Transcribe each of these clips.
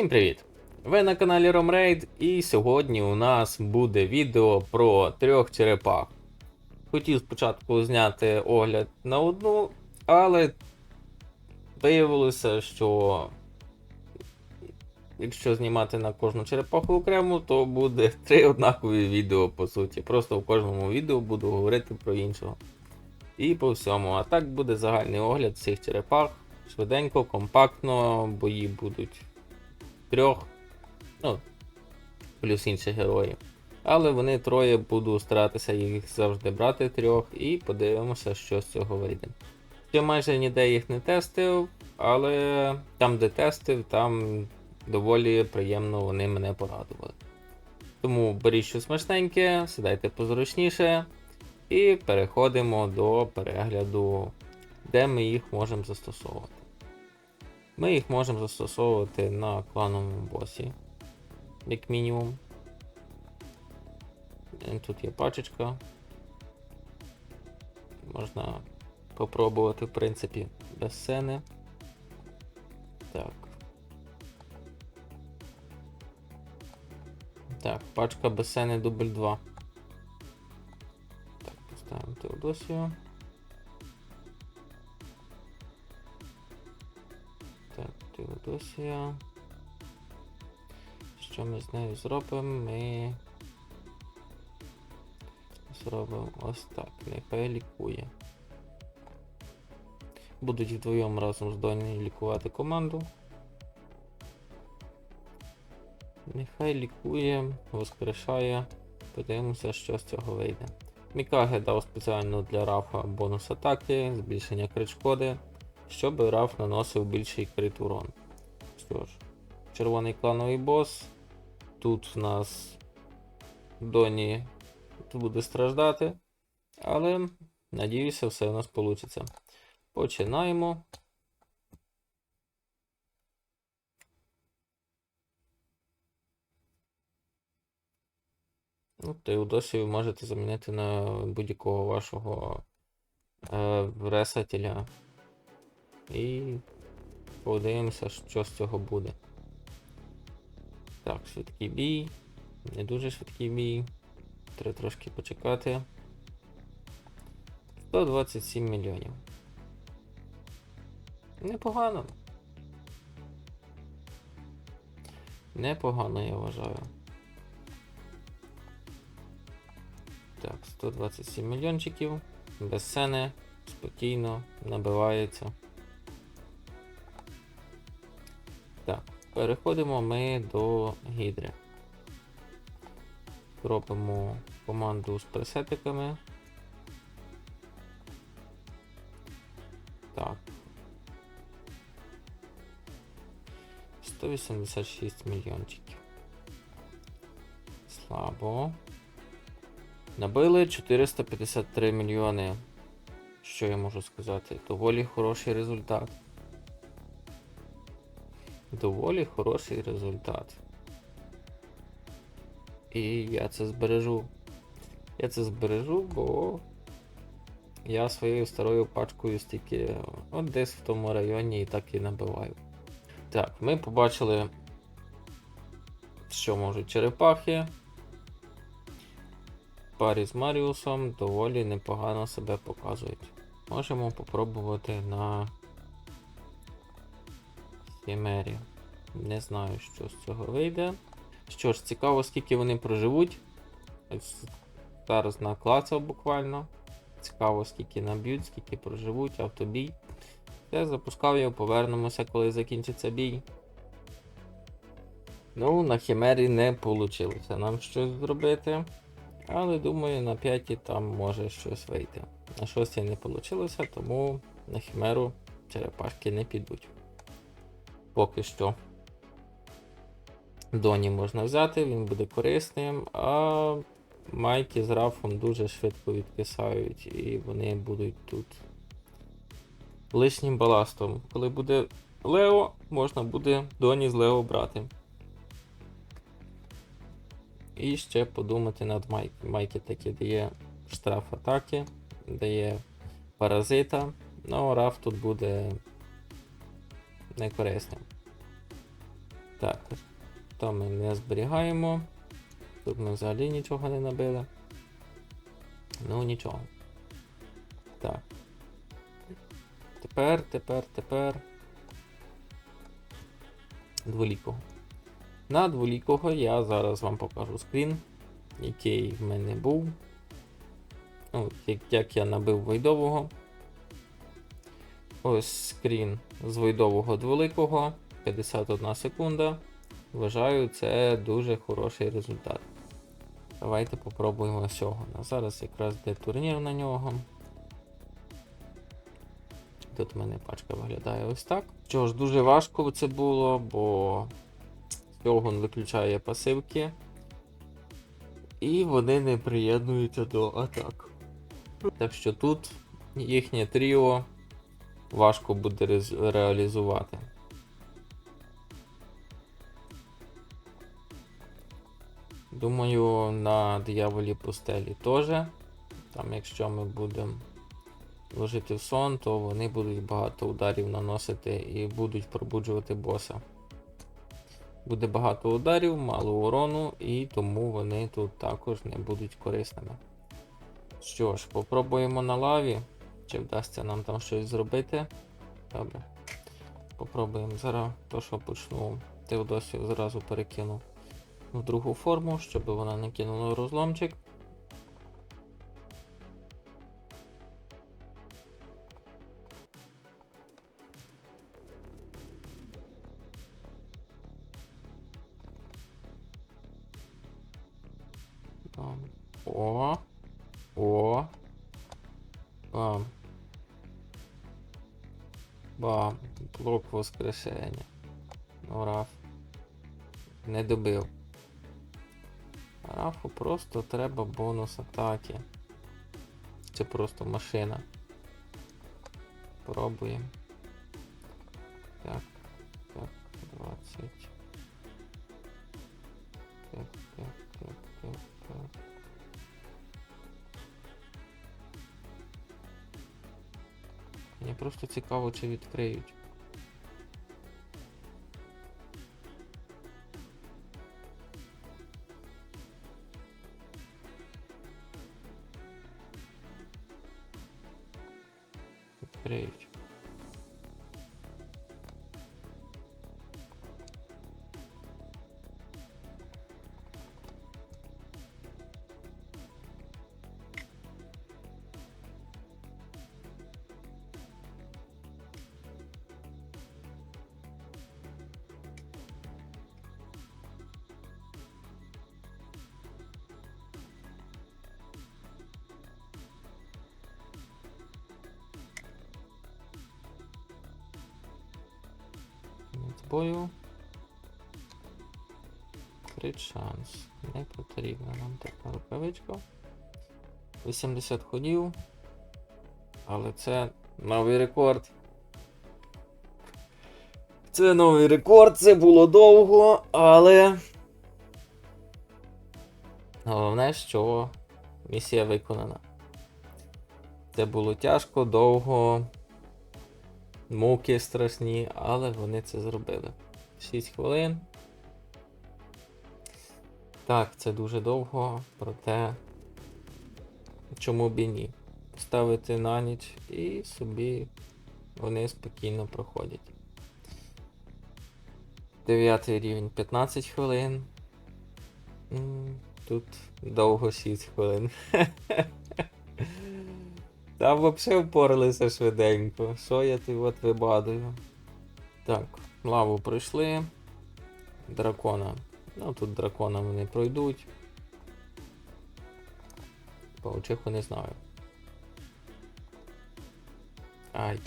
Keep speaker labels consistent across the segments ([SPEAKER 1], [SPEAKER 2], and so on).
[SPEAKER 1] Всім привіт! Ви на каналі Romraid і сьогодні у нас буде відео про трьох черепах. Хотів спочатку зняти огляд на одну, але виявилося, що якщо знімати на кожну черепаху окремо, то буде три однакові відео по суті. Просто в кожному відео буду говорити про іншого. І по всьому. А так буде загальний огляд всіх черепах. Швиденько, компактно, бої будуть трьох, ну, плюс інші герої. Але вони троє буду старатися їх завжди брати трьох і подивимося, що з цього вийде. Я майже ніде їх не тестив, але там, де тестив, там доволі приємно вони мене порадували. Тому беріть щось смачненьке, сідайте позручніше і переходимо до перегляду, де ми їх можемо застосовувати. Ми їх можемо застосовувати на клановому босі, як мінімум. Е, Тут є пачечка. Можна попробувати, в принципі, без сцени. Так. Так, пачка без сцени дубль 2. Так, поставимо Теодосію. Теодосія. Що ми з нею зробимо? Ми зробимо ось так. Нехай лікує. Будуть вдвоєм разом з Донею лікувати команду. Нехай лікує, воскрешає. Подивимося, що з цього вийде. Мікаге дав спеціально для Рафа бонус атаки, збільшення крит шкоди, щоб Раф наносив більший крит урон. Що ж, червоний клановий бос. Тут в нас Доні буде страждати, але надіюся, все у нас вийде. Починаємо. Ну, Теодосію можете замінити на будь-якого вашого е, ресателя. І подивимося, що з цього буде. Так, швидкий бій. Не дуже швидкий бій. Треба трошки почекати. 127 мільйонів. Непогано. Непогано, я вважаю. Так, 127 мільйончиків. Без сцени. Спокійно, набивається. Переходимо ми до гідри. Робимо команду з пресетиками. Так. 186 мільйончиків. Слабо. Набили 453 мільйони. Що я можу сказати? Доволі хороший результат. Доволі хороший результат. І я це збережу. Я це збережу, бо я своєю старою пачкою стільки от десь в тому районі і так і набиваю. Так, ми побачили, що можуть черепахи. Парі з Маріусом доволі непогано себе показують. Можемо попробувати на Хімері. Не знаю, що з цього вийде. Що ж, цікаво, скільки вони проживуть. Зараз наклацав буквально. Цікаво, скільки наб'ють, скільки проживуть, автобій. Я запускав його, повернемося, коли закінчиться бій. Ну, на Хімері не вийшло нам щось зробити. Але думаю, на 5 там може щось вийти. На 6 не вийшло, тому на Хімеру черепашки не підуть. Поки що. Доні можна взяти, він буде корисним, а майки з рафом дуже швидко відкисають і вони будуть тут лишнім баластом. Коли буде Лео, можна буде Доні з Лео брати. І ще подумати над майки. Майки такі дає штраф атаки, дає паразита. Ну, раф тут буде некорисним. Так, то ми не зберігаємо. Тут ми взагалі нічого не набили. Ну нічого. Так. Тепер, тепер, тепер. Дволікого. На дволікого я зараз вам покажу скрін, який в мене був. Ну, як, як я набив войдового. Ось скрін з войдового дволикого. 51 секунда. Вважаю, це дуже хороший результат. Давайте попробуємо цього. На зараз якраз йде турнір на нього. Тут в мене пачка виглядає ось так. Що ж, дуже важко це було, бо Сьогун виключає пасивки. І вони не приєднуються до атак. Так що тут їхнє тріо важко буде реалізувати. Думаю, на дияволі пустелі теж. Там, якщо ми будемо вложити в сон, то вони будуть багато ударів наносити і будуть пробуджувати боса. Буде багато ударів, мало урону, і тому вони тут також не будуть корисними. Що ж, попробуємо на лаві. Чи вдасться нам там щось зробити? Добре. Попробуємо зараз то, що почну. Теодосію зразу перекину в другу форму, щоб вона не кинула розломчик. Воскрешення. Ну, Раф. Не добив. Рафу просто треба бонус атаки. Це просто машина. Пробуємо. Так, так, 20. Так, так, так, так, так. Мені просто цікаво, чи відкриють. Бою. Крит шанс. Не потрібна нам така рукавичка. 80 ходів. Але це новий рекорд. Це новий рекорд, це було довго, але. Головне, що місія виконана. Це було тяжко, довго, муки страшні, але вони це зробили. 6 хвилин. Так, це дуже довго, проте чому б і ні. Ставити на ніч і собі вони спокійно проходять. Дев'ятий рівень 15 хвилин. Тут довго 6 хвилин. Там взагалі впоралися швиденько. Що я тут от вибадую? Так, лаву пройшли. Дракона. Ну тут дракона вони пройдуть. Паучиху не знаю. Ай.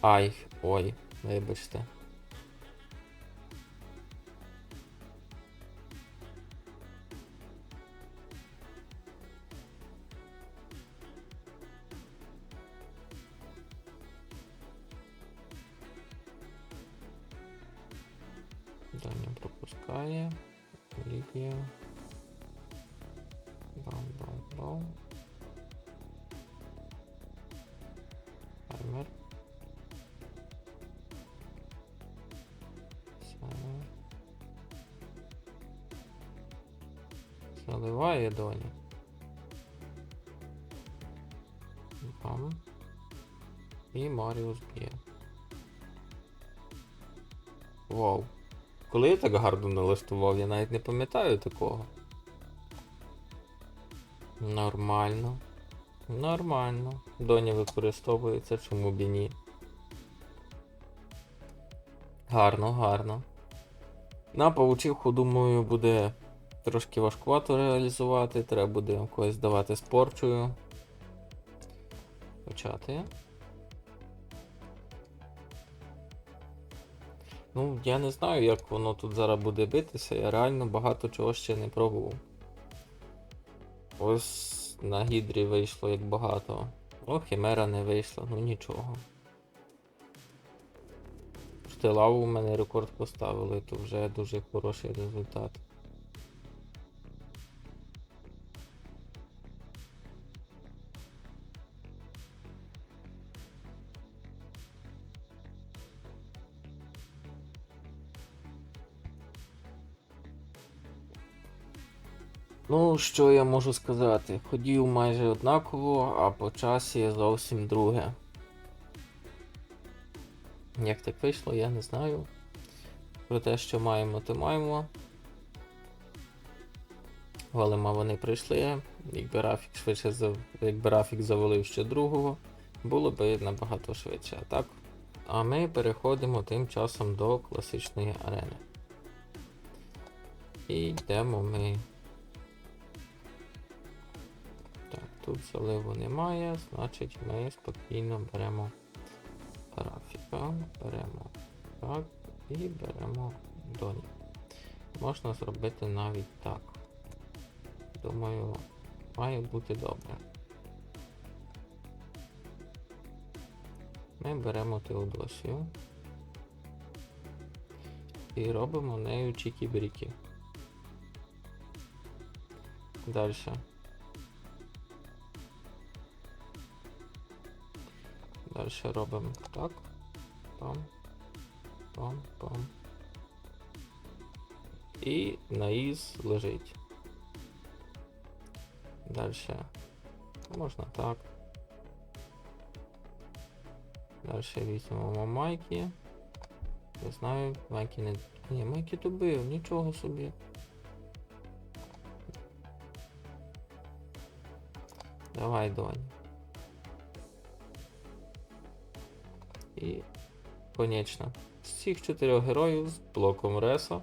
[SPEAKER 1] Ай, ой, вибачте. Дання пропускає. Лівія. бам, бам. Амер. Таймер. Заливає доня. Бам. І Маріус б'є. Вау. Коли я так гарно налаштував, я навіть не пам'ятаю такого. Нормально. Нормально. Доня використовується, чому б і ні. Гарно, гарно. На павучиху, думаю, буде трошки важкувато реалізувати. Треба буде когось давати з порчою. Почати. Ну, я не знаю, як воно тут зараз буде битися. Я реально багато чого ще не пробував. Ось на гідрі вийшло як багато. О, хімера не вийшла, ну нічого. Штилаву у мене рекорд поставили, то вже дуже хороший результат. Ну, що я можу сказати? Ходів майже однаково, а по часі зовсім друге. Як так вийшло, я не знаю. Про те, що маємо, то маємо. Голема вони прийшли. Якби Рафік швидше зав... якби Рафік завалив ще другого, було б набагато швидше. Так. А ми переходимо тим часом до класичної арени. І йдемо ми. Тут заливу немає, значить ми спокійно беремо Рафіка, беремо так і беремо доні. Можна зробити навіть так. Думаю, має бути добре. Ми беремо Теодосію і робимо нею чікі-бріки. Далі. Далі робимо так. Пам. Пам, пам. І наїз лежить. Далі. Можна так. Далі візьмемо майки. Не знаю, майки не... Ні, майки добив, нічого собі. Давай, донь. І конечно. З цих чотирьох героїв з блоком Реса.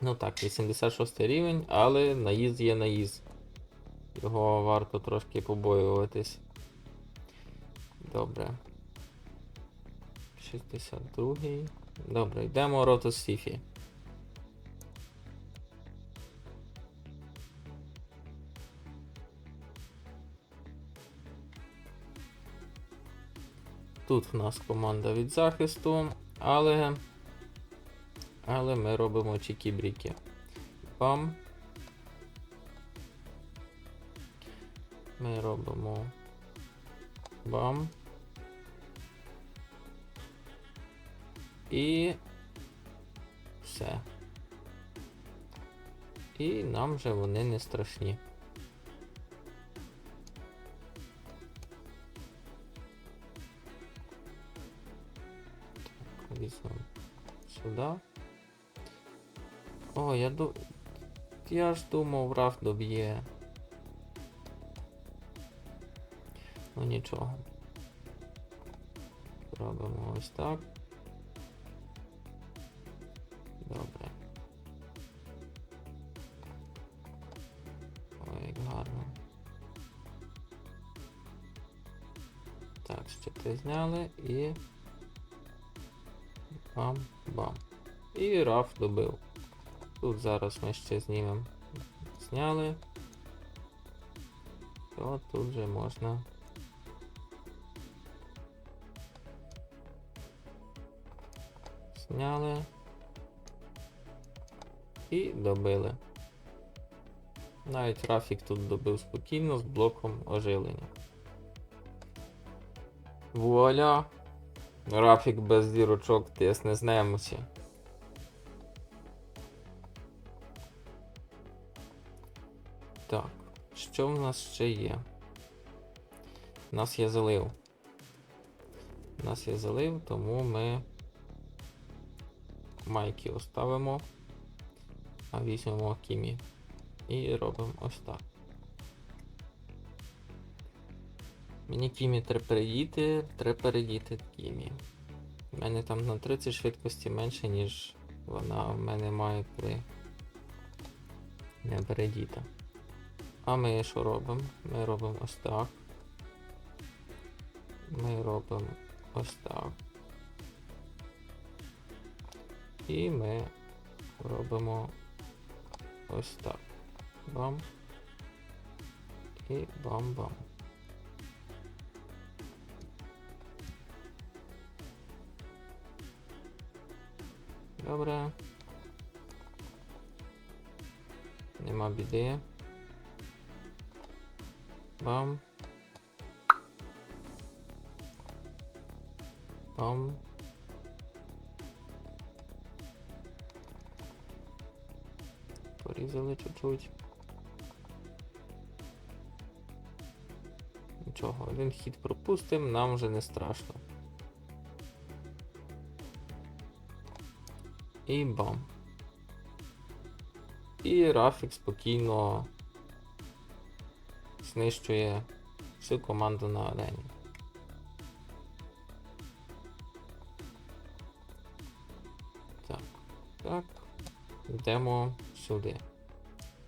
[SPEAKER 1] Ну так, 86 рівень, але наїзд є наїзд. Його варто трошки побоюватись. Добре. 62. Добре, йдемо роту Сіфі. Тут в нас команда від захисту, але. Але ми робимо чікі-бріки. Бам. Ми робимо. Бам. І. Все. І нам же вони не страшні. Сюди. О, я ду... Я ж думав, Раф доб'є. Ну нічого. Робимо ось так. Добре. Ой, як гарно. Так, щити зняли і. Бам-бам. І Раф добив. Тут зараз ми ще знімемо. Зняли. То тут вже можна. Зняли. І добили. Навіть Рафік тут добив спокійно з блоком оживлення. Вуаля! Рафік без зірочок тисне з немочі. Так, що в нас ще є? У нас є залив. У нас є залив, тому ми майки оставимо, а візьмемо кімі. І робимо ось так. Мені кімі треба передіти, треба передіти кімі. У мене там на 30 швидкості менше, ніж вона в мене має при не передіта. А ми що робимо? Ми робимо ось так. Ми робимо ось так. І ми робимо ось так. Бам. І бам-бам. Добре. Нема біди. Бам. Бам. Порізали чуть-чуть. Нічого, один хід пропустим, нам вже не страшно. І бам. І Рафік спокійно знищує всю команду на арені. Так, так. Йдемо сюди.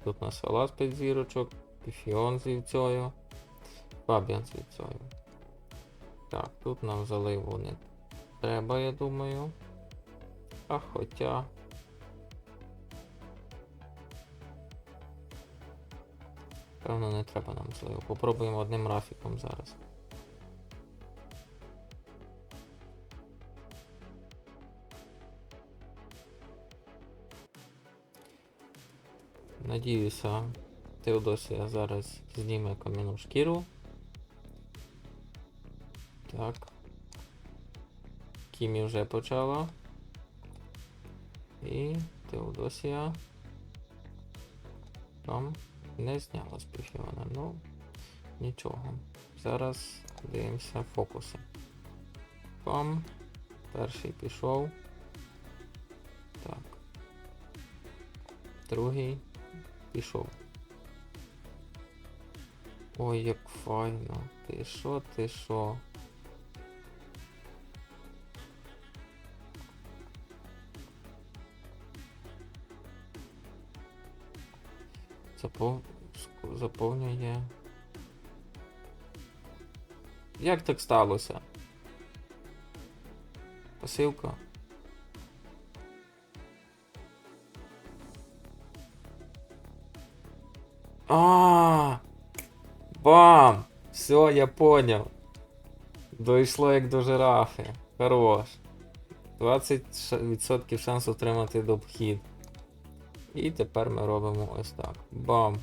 [SPEAKER 1] Тут у нас Салас 5 зірочок, Піфіон з вівцею, Фабіан з вівцею. Так, тут нам заливу не треба, я думаю. А хоча. Певно, не треба нам зливу. Попробуємо одним рафіком зараз. Надіюся, Теодосія зараз зніме кам'яну шкіру. Так. Кімі вже почала. І Теодосія там не зняла з Піфіона. Ну, нічого. Зараз дивимося фокуси. Пам. Перший пішов. Так. Другий пішов. Ой, як файно. Ти що, ти що? Запов... Заповнює. Як так сталося? Посилка. А, Бам! Все, я понял. Дійшло як до жирафи. Хорош. 20% шансу отримати дохід. І тепер ми робимо ось так. Бам.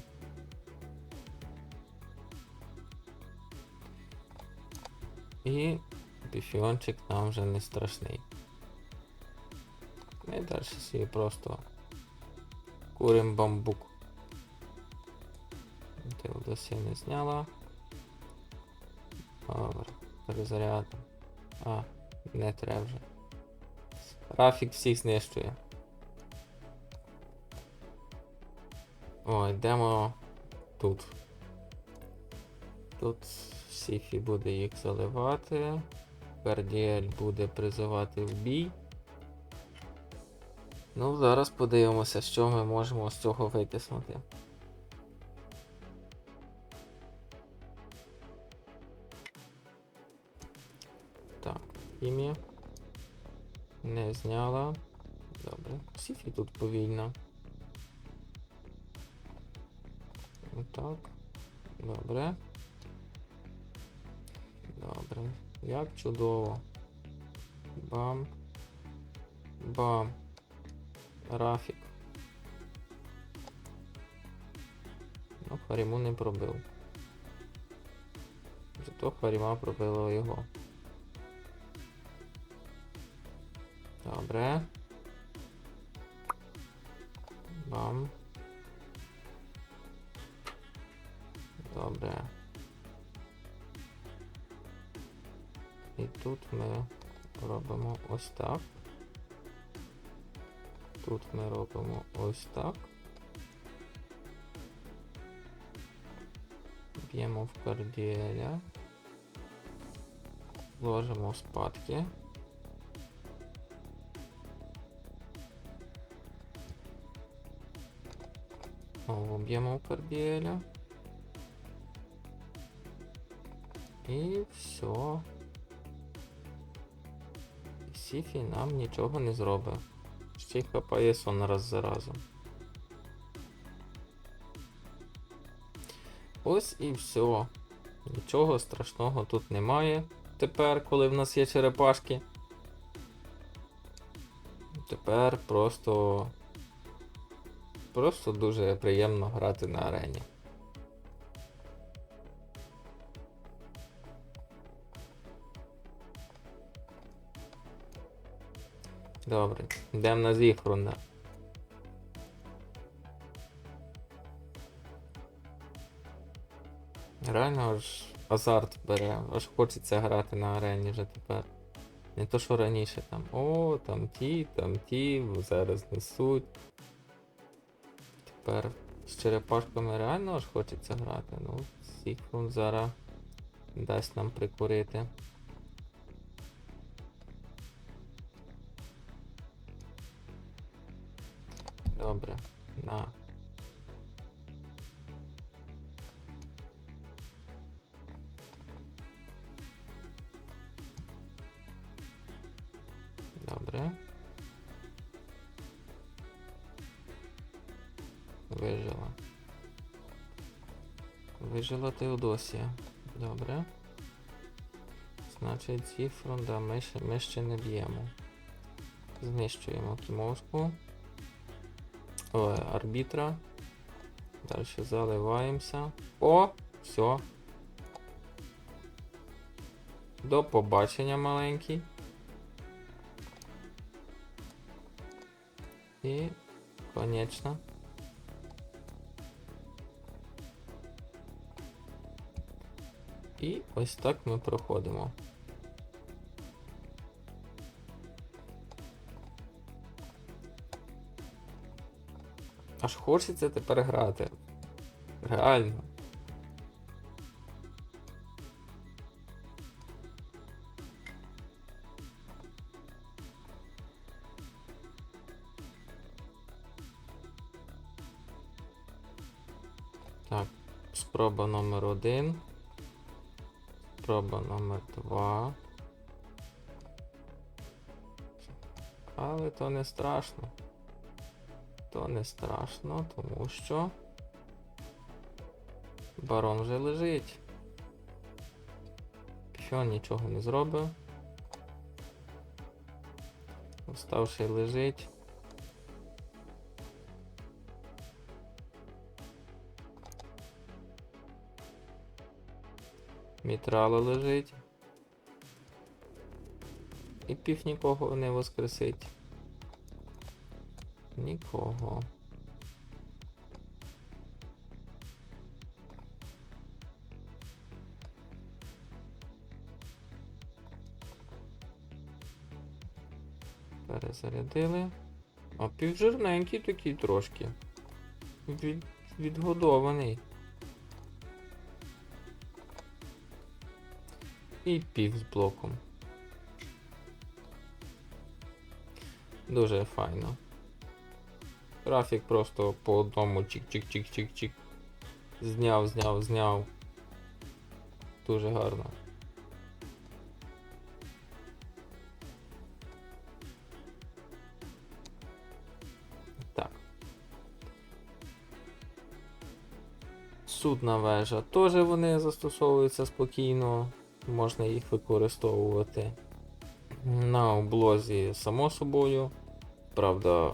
[SPEAKER 1] І біфіончик нам вже не страшний. Ми далі собі просто курим бамбук. Теодосія не зняла. Добре, перезарядом. А, не треба вже. Рафік всіх знищує. О, йдемо тут. Тут Сіфі буде їх заливати. Гардіель буде призивати в бій. Ну, зараз подивимося, що ми можемо з цього витиснути. Так, ім'я. Не зняла. Добре. Сіфі тут повільно. Отак. Добре. Добре. Як чудово. Бам. Бам. Рафік. Ну, Харіму не пробив. Зато Харіма пробила його. Добре. ось так. Тут ми робимо ось так. Б'ємо в кардіеля. Ложимо спадки. Знову б'ємо в кардіеля. І все. Сіфі нам нічого не зробить. Ще хапає сон раз за разом. Ось і все. Нічого страшного тут немає. Тепер, коли в нас є черепашки. Тепер просто. Просто дуже приємно грати на арені. Добре, йдемо на зіхрунда. Реально аж азарт бере, аж хочеться грати на арені вже тепер. Не то, що раніше там, о, там ті, там ті, зараз несуть. Тепер з черепашками реально аж хочеться грати. Ну, Сігфрунд зараз дасть нам прикурити. Вижила Теодосія. Добре. Значить, цифру, да, ми ми ще не б'ємо. Знищуємо кімовську. Ой, арбітра. Далі заливаємося. О! Все. До побачення маленький. І конечно. І ось так ми проходимо. Аж хочеться тепер грати. Реально. Так, спроба номер один. Спроба номер два. Але то не страшно. То не страшно, тому що барон вже лежить. Що нічого не зробив. Уставший лежить. Мітрало лежить. І пів нікого не воскресить. Нікого. Перезарядили. А півжирненький такий трошки. Від, відгодований. І пів з блоком. Дуже файно. Графік просто по одному чик-чик-чик-чик-чик. Зняв, зняв, зняв. Дуже гарно. Так. Судна вежа теж вони застосовуються спокійно, можна їх використовувати. На облозі, само собою. Правда,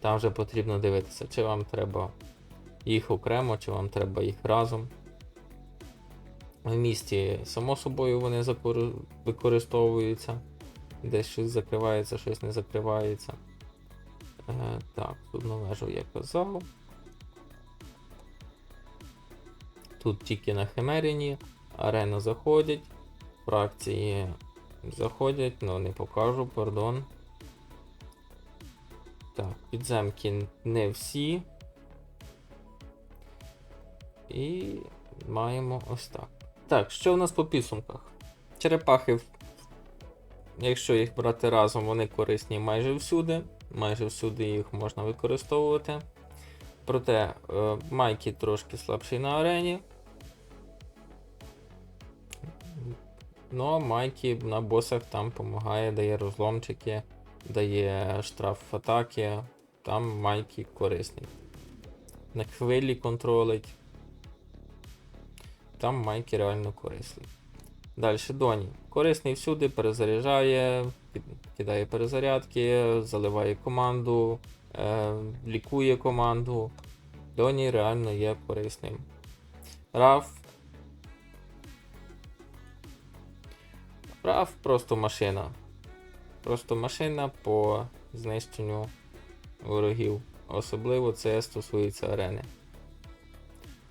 [SPEAKER 1] там вже потрібно дивитися, чи вам треба їх окремо, чи вам треба їх разом. В місті, само собою, вони використовуються. Десь щось закривається, щось не закривається. Е, так, судну вежу я казав. Тут тільки на Химеріні, арена заходять, фракції заходять, але не покажу, пардон. Так, підземки не всі. І маємо ось так. Так, що в нас по підсумках? Черепахи, якщо їх брати разом, вони корисні майже всюди. Майже всюди їх можна використовувати. Проте е, майки трошки слабші на арені. Ну, майки на босах там допомагає, дає розломчики, дає штраф атаки. Там майки корисні. На хвилі контролить. Там майки реально корисні. Далі Доні. Корисний всюди, перезаряджає, кидає перезарядки, заливає команду, е, лікує команду. Доні реально є корисним. Раф. Раф просто машина. Просто машина по знищенню ворогів. Особливо це стосується арени.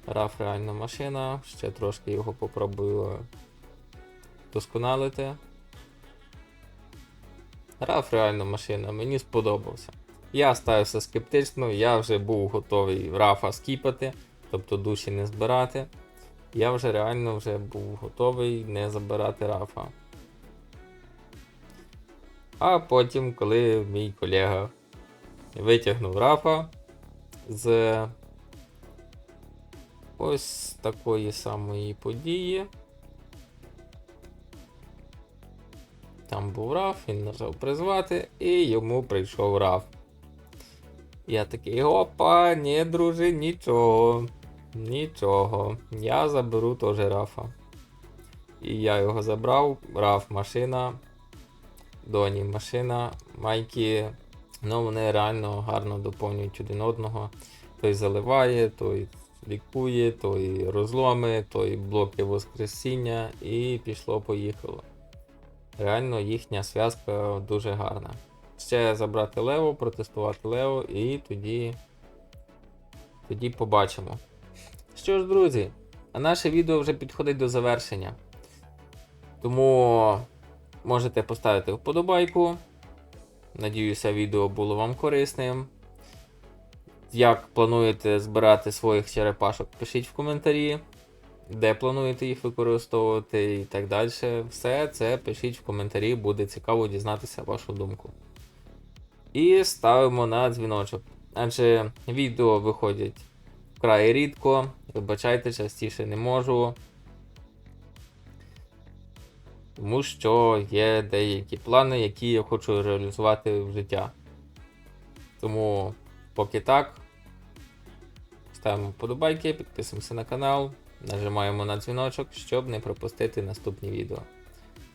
[SPEAKER 1] Раф реально машина, ще трошки його попробую досконалити. Раф реально машина, мені сподобався. Я ставився скептично, я вже був готовий Рафа скіпати, тобто душі не збирати. Я вже реально вже був готовий не забирати Рафа. А потім, коли мій колега витягнув Рафа з ось такої самої події. Там був Раф, він нажав призвати, і йому прийшов Раф. Я такий, опа, ні, друже, нічого. Нічого. Я заберу теж Рафа. І я його забрав. Раф машина. Доні машина. Майки. Ну, вони реально гарно доповнюють один одного. Той заливає, той лікує, той розломи, той блоки воскресіння і пішло-поїхало. Реально їхня зв'язка дуже гарна. Ще забрати Лево, протестувати Лево і тоді, тоді побачимо. Що ж, друзі, а наше відео вже підходить до завершення. Тому можете поставити вподобайку. Надіюся, відео було вам корисним. Як плануєте збирати своїх черепашок, пишіть в коментарі, де плануєте їх використовувати і так далі. Все це пишіть в коментарі, буде цікаво дізнатися вашу думку. І ставимо на дзвіночок. Адже відео виходять вкрай рідко, вибачайте, частіше не можу. Тому що є деякі плани, які я хочу реалізувати в життя. Тому, поки так, ставимо вподобайки, підписуємося на канал, нажимаємо на дзвіночок, щоб не пропустити наступні відео.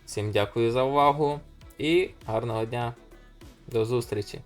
[SPEAKER 1] Всім дякую за увагу і гарного дня. До зустрічі!